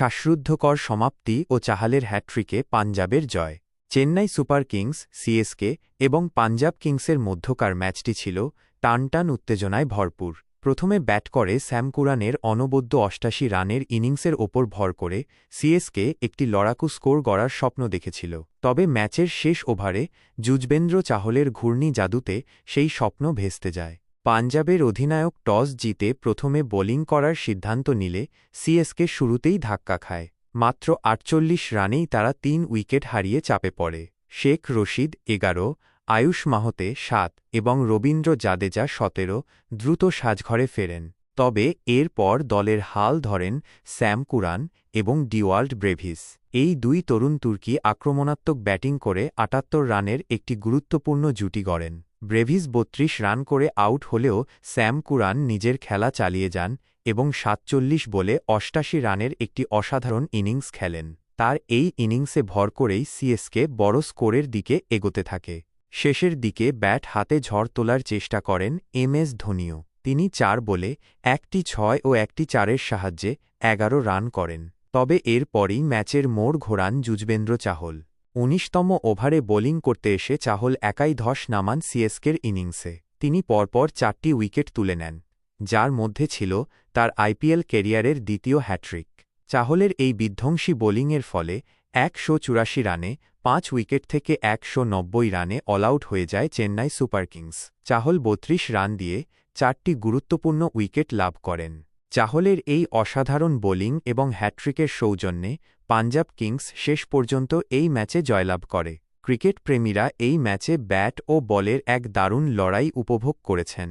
শ্বাসরুদ্ধকর সমাপ্তি ও চাহালের হ্যাট্রিকে পাঞ্জাবের জয়। চেন্নাই সুপার কিংস, সিএসকে এবং পাঞ্জাব কিংসের মধ্যকার ম্যাচটি ছিল টানটান উত্তেজনায় ভরপুর। প্রথমে ব্যাট করে স্যাম কুরানের অনবদ্য অষ্টাশি রানের ইনিংসের ওপর ভর করে সিএসকে একটি লড়াকু স্কোর গড়ার স্বপ্ন দেখেছিল। তবে ম্যাচের শেষ ওভারে যুজবেন্দ্র চাহলের ঘূর্ণি জাদুতে সেই স্বপ্ন ভেস্তে যায়। পাঞ্জাবের অধিনায়ক টস জিতে প্রথমে বোলিং করার সিদ্ধান্ত নিলে সিএসকে শুরুতেই ধাক্কা খায়। মাত্র আটচল্লিশ রানেই তারা তিন উইকেট হারিয়ে চাপে পড়ে। শেখ রশিদ এগারো, আয়ুষ মাহতে সাত এবং রবীন্দ্র জাদেজা সতেরো দ্রুত সাজঘরে ফেরেন। তবে এরপর দলের হাল ধরেন স্যাম কুরান এবং ডিওয়াল্ড ব্রেভিস। এই দুই তরুণ তুর্কি আক্রমণাত্মক ব্যাটিং করে আটাত্তর রানের একটি গুরুত্বপূর্ণ জুটি গড়েন। ব্রেভিস বত্রিশ রান করে আউট হলেও স্যাম কুরান নিজের খেলা চালিয়ে যান এবং সাতচল্লিশ বলে অষ্টাশি রানের একটি অসাধারণ ইনিংস খেলেন। তার এই ইনিংসে ভর করেই সিএসকে বড় স্কোরের দিকে এগোতে থাকে। শেষের দিকে ব্যাট হাতে ঝড় তোলার চেষ্টা করেন এম এস ধোনিও। তিনি চার বলে একটি ছয় ও একটি চারের সাহায্যে এগারো রান করেন। তবে এরপরই ম্যাচের মোড় ঘোরান যুজবেন্দ্র চাহল। উনিশতম ওভারে বোলিং করতে এসে চাহল একাই ধস নামান সিএসকের ইনিংসে। তিনি পরপর চারটি উইকেট তুলে নেন, যার মধ্যে ছিল তার আইপিএল কেরিয়ারের দ্বিতীয় হ্যাট্রিক চাহলের এই বিধ্বংসী বোলিংয়ের ফলে একশো চুরাশি রানে পাঁচ উইকেট থেকে একশো নব্বই রানে অলআউট হয়ে যায় চেন্নাই সুপার কিংস। চাহল বত্রিশ রান দিয়ে চারটি গুরুত্বপূর্ণ উইকেট লাভ করেন। চাহলের এই অসাধারণ বোলিং এবং হ্যাট্রিকের সৌজন্যে পাঞ্জাব কিংস শেষ পর্যন্ত এই ম্যাচে জয়লাভ করে। ক্রিকেট প্রেমীরা এই ম্যাচে ব্যাট ও বলের এক দারুণ লড়াই উপভোগ করেছেন।